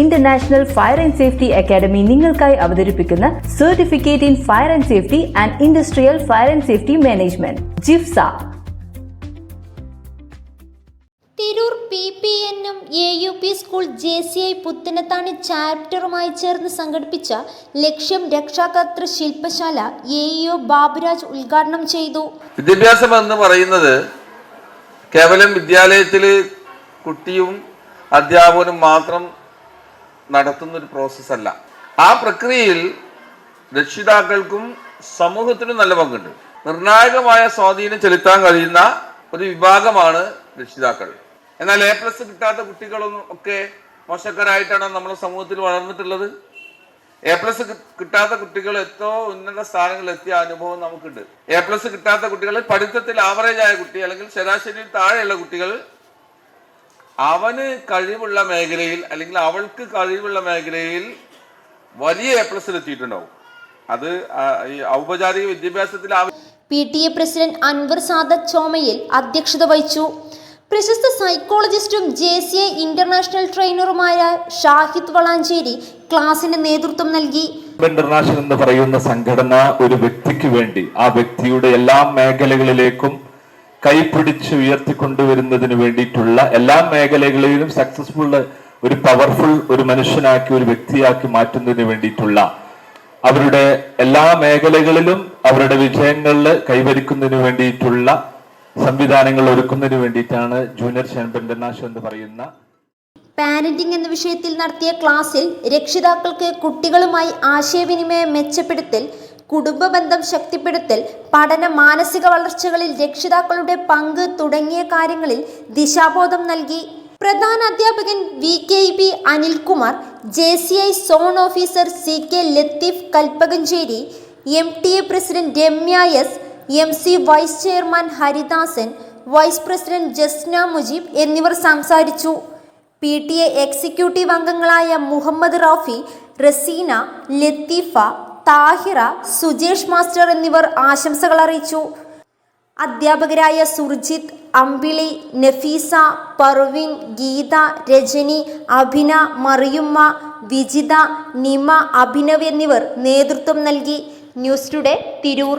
International Fire and Safety Academy നിങ്ങൾക്കായി അവതരിപ്പിക്കുന്ന certificate in fire and safety and industrial fire and safety management ജിഫ്സ. Tirur P P എന്നും A U P school J C I Puthanathani ചാപ്റ്ററുമായി ചേർന്ന് സംഘടിപ്പിച്ച ലക്ഷ്യം രക്ഷാകർത്തൃ ശില്പശാല A EO Baburaj ഉദ്ഘാടനം ചെയ്തു. വിദ്യാഭ്യാസം എന്ന് പറയുന്നത് കേവലം വിദ്യാലയത്തിൽ കുട്ടിയും അധ്യാപകനും മാത്രം നടത്തുന്ന ഒരു പ്രോസസ്സല്ല. ആ പ്രക്രിയയിൽ രക്ഷിതാക്കൾക്കും സമൂഹത്തിനും നല്ല പങ്കുണ്ട്. നിർണായകമായ സ്വാധീനം ചെലുത്താൻ കഴിയുന്ന ഒരു വിഭാഗമാണ് രക്ഷിതാക്കൾ. എന്നാൽ എ പ്ലസ് കിട്ടാത്ത കുട്ടികളൊന്നും ഒക്കെ മോശക്കാരായിട്ടാണ് നമ്മുടെ സമൂഹത്തിൽ വളർന്നിട്ടുള്ളത്. എ പ്ലസ് കിട്ടാത്ത കുട്ടികൾ എത്രയോ ഉന്നത സ്ഥാനങ്ങളിൽ എത്തിയ അനുഭവം നമുക്കുണ്ട്. എ പ്ലസ് കിട്ടാത്ത കുട്ടികൾ പഠിത്തത്തിൽ ആവറേജ് ആയ കുട്ടി അല്ലെങ്കിൽ ശരാശരിയിൽ താഴെയുള്ള കുട്ടികൾ അവന് കഴിവുള്ള മേഖലയിൽ അല്ലെങ്കിൽ അവൾക്ക് കഴിവുള്ള മേഖലയിൽ വലിയ എ പ്ലസിൽ എത്തിയിട്ടുണ്ടാവും. അത് ഈ ഔപചാരിക വിദ്യാഭ്യാസത്തിൽ P T A president Anwar Sadath ചോമയിൽ അധ്യക്ഷത വഹിച്ചു. പ്രശസ്ത സൈക്കോളജിസ്റ്റും ജെ സി ഐ ഇന്റർനാഷണൽ ട്രെയിനറുമായ ഷാഹിദ് വളാഞ്ചേരി ക്ലാസിന് നേതൃത്വം നൽകി. ഇന്റർനാഷണൽ എന്ന് പറയുന്ന സംഘടന ഒരു വ്യക്തിക്ക് വേണ്ടി ആ വ്യക്തിയുടെ എല്ലാ മേഖലകളിലേക്കും കൈപിടിച്ച് ഉയർത്തിക്കൊണ്ടുവരുന്നതിന് വേണ്ടിയിട്ടുള്ള എല്ലാ മേഖലകളിലും സക്സസ്ഫുൾ ഒരു പവർഫുൾ ഒരു മനുഷ്യനാക്കി ഒരു വ്യക്തിയാക്കി മാറ്റുന്നതിന് വേണ്ടിയിട്ടുള്ള അവരുടെ എല്ലാ മേഖലകളിലും അവരുടെ വിജയങ്ങളിൽ കൈവരിക്കുന്നതിന് വേണ്ടിയിട്ടുള്ള സംവിധാനങ്ങൾ ഒരുക്കുന്നതിന് വേണ്ടിയിട്ടാണ് ജൂനിയർ ചാമ്പ്യൻ ഇന്റർനാഷണൽ എന്ന് പറയുന്ന പാരന്റിംഗ് എന്ന വിഷയത്തിൽ നടത്തിയ ക്ലാസ്സിൽ രക്ഷിതാക്കൾക്ക് കുട്ടികളുമായി ആശയവിനിമയം മെച്ചപ്പെടുത്തൽ കുടുംബ ബന്ധം ശക്തിപ്പെടുത്തൽ പഠന മാനസിക വളർച്ചകളിൽ രക്ഷിതാക്കളുടെ പങ്ക് തുടങ്ങിയ കാര്യങ്ങളിൽ ദിശാബോധം നൽകി. പ്രധാന അധ്യാപകൻ V K B Anilkumar J C I zone officer C K Latheef Kalpakanchery M T A president Ramya S M C vice chairman Haridasan vice president Jasna Mujeeb എന്നിവർ സംസാരിച്ചു. പി ടി എ എക്സിക്യൂട്ടീവ് അംഗങ്ങളായ Muhammad Rafi Raseena Latheefa Thahira Sujesh master എന്നിവർ ആശംസകൾ അറിയിച്ചു. അധ്യാപകരായ സുർജിത്ത് അമ്പിളി നഫീസ പർവിൻ ഗീത രജനി അഭിന മറിയുമ്മ വിജിത നിമ അഭിനവ് എന്നിവർ നേതൃത്വം നൽകി. News Today Tirur.